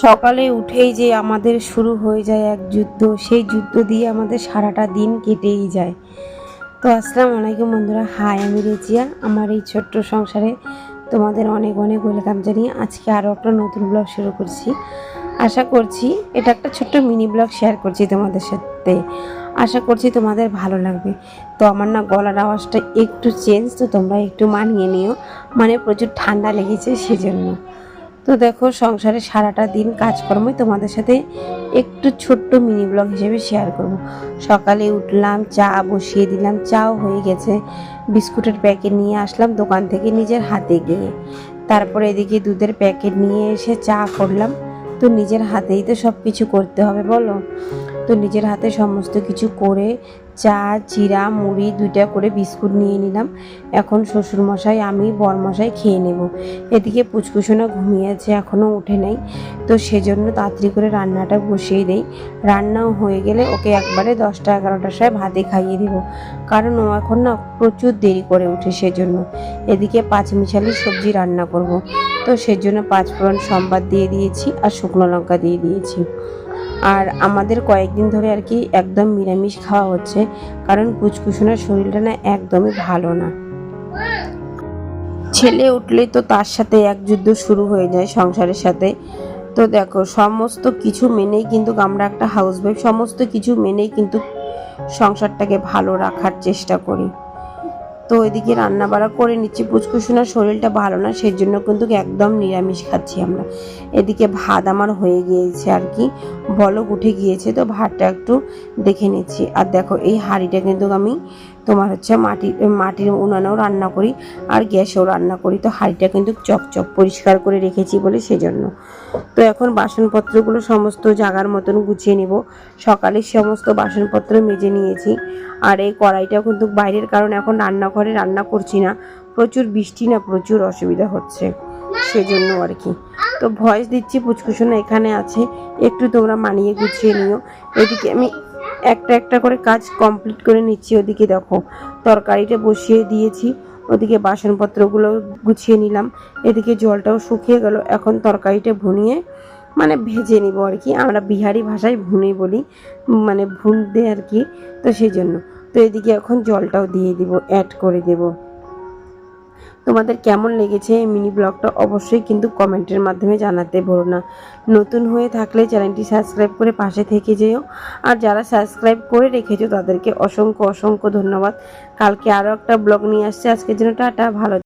সকালে উঠেই যে আমাদের শুরু হয়ে যায় এক যুদ্ধ, সেই যুদ্ধ দিয়ে আমাদের সারাটা দিন কেটেই যায়। তো আসসালামু আলাইকুম বন্ধুরা, হাই, আমি রেজিয়া। আমার এই ছোট্ট সংসারে তোমাদের অনেক অনেক ওয়েলকাম জানিয়ে আজকে আরও একটা নতুন ব্লগ শুরু করছি। আশা করছি এটা একটা ছোট্ট মিনি ব্লগ শেয়ার করছি তোমাদের সাথে। আশা করছি তোমাদের ভালো লাগবে। তো আমার না গলার আওয়াজটা একটু চেঞ্জ তো তোমরা একটু মানিয়ে নিও। মানে প্রচুর ঠান্ডা লেগেছে সেজন্য। তো দেখো, সংসারে সারাটা দিন কাজকর্মই তোমাদের সাথে একটু ছোট্ট মিনি ব্লগ হিসেবে শেয়ার করব। সকালে উঠলাম, চা বসিয়ে দিলাম, চাও হয়ে গেছে। বিস্কুটের প্যাকেট নিয়ে আসলাম দোকান থেকে নিজের হাতে গিয়ে। তারপরে এদিকে দুধের প্যাকেট নিয়ে এসে চা করলাম। তো নিজের হাতেই তো সব কিছু করতে হবে, বলো? তো নিজের হাতে সমস্ত কিছু করে চা, চিরা, মুড়ি দুইটা করে বিস্কুট নিয়ে নিলাম। এখন শ্বশুরমশাই, আমি, বরমশাই খেয়ে নেব। এদিকে পুচকুসোনা ঘুমিয়েছে এখনও উঠে নাই। তো সেজন্য তাড়াতাড়ি করে রান্নাটা বসিয়ে দেই। রান্নাও হয়ে গেলে ওকে একবারে দশটা, এগারোটার সময় ভাতে খাইয়ে দেবো। কারণ ও এখন না প্রচুর দেরি করে উঠে সেজন্য। এদিকে পাঁচ মিশালি সবজি রান্না করব। তো সেজন্য পাঁচ ফোড়ন সম্বাদ দিয়ে দিয়েছি আর শুকনো লঙ্কা দিয়ে দিয়েছি। আর আমাদের কয়েকদিন ধরে আর কি একদম নিরামিষ খাওয়া হচ্ছে, কারণ পুচকুসোনার শরীরটা না একদমই ভালো না। ছেলে উঠলেই তো তার সাথে এক যুদ্ধ শুরু হয়ে যায় সংসারের সাথে। তো দেখো, সমস্ত কিছু মেনেই কিন্তু আমরা একটা হাউস ওয়াইফ সমস্ত কিছু মেনেই কিন্তু সংসারটাকে ভালো রাখার চেষ্টা করি। তো ওইদিকে রান্না বাড়া করে নিচ্ছি। পুচকুসুনার শরীরটা ভালো না সেই জন্য কিন্তু একদম নিরামিষ খাচ্ছি আমরা। এদিকে ভাত আমার হয়ে গিয়েছে আর কি। বলক উঠে গিয়েছে, তো ভাতটা একটু দেখে নিচ্ছি। আর দেখো, এই হাঁড়িটা কিন্তু আমি তোমার হচ্ছে মাটির মাটির উনানেও রান্না করি আর গ্যাসেও রান্না করি। তো হাঁড়িটা কিন্তু চকচক পরিষ্কার করে রেখেছি বলে সেজন্য। তো এখন বাসনপত্রগুলো সমস্ত জাগার মতন গুছিয়ে নিব। সকালে সমস্ত বাসনপত্র মেজে নিয়েছি। আর এই কড়াইটাও কিন্তু বাইরের কারণ এখন রান্নাঘরে রান্না করছি না। প্রচুর বৃষ্টি না প্রচুর অসুবিধা হচ্ছে, সেজন্য আর কি। তো ভয়েস দিচ্ছি পুচকুসোনা এখানে আছে। একটু তোমরা মানিয়ে গুছিয়ে নিও। এদিকে আমি একটা একটা করে কাজ কমপ্লিট করে নিচ্ছি ওদিকে দেখো। তরকারিটা বসিয়ে দিয়েছি, ওদিকে বাসনপত্রগুলো গুছিয়ে নিলাম। এদিকে জলটাও শুকিয়ে গেল, এখন তরকারিটা ভুনিয়ে মানে ভেজে নিব আর কি। আমরা বিহারি ভাষায় ভুনে বলি মানে ভুনতে আর কি, তো সেই জন্য। তো এদিকে এখন জলটাও দিয়ে দিব অ্যাড করে দেব। তোমাদের কেমন লেগেছে এই মিনি ব্লগটা অবশ্যই কিন্তু কমেন্টের মাধ্যমে জানাতে ভুলো না। নতুন হয়ে থাকলে চ্যানেলটি সাবস্ক্রাইব করে পাশে থেকে যেও। আর যারা সাবস্ক্রাইব করে রেখেছো তাদেরকে অসংখ্য অসংখ্য ধন্যবাদ। কালকে আরও একটা ব্লগ নিয়ে আসছে। আজকের জন্য টাটা, ভালো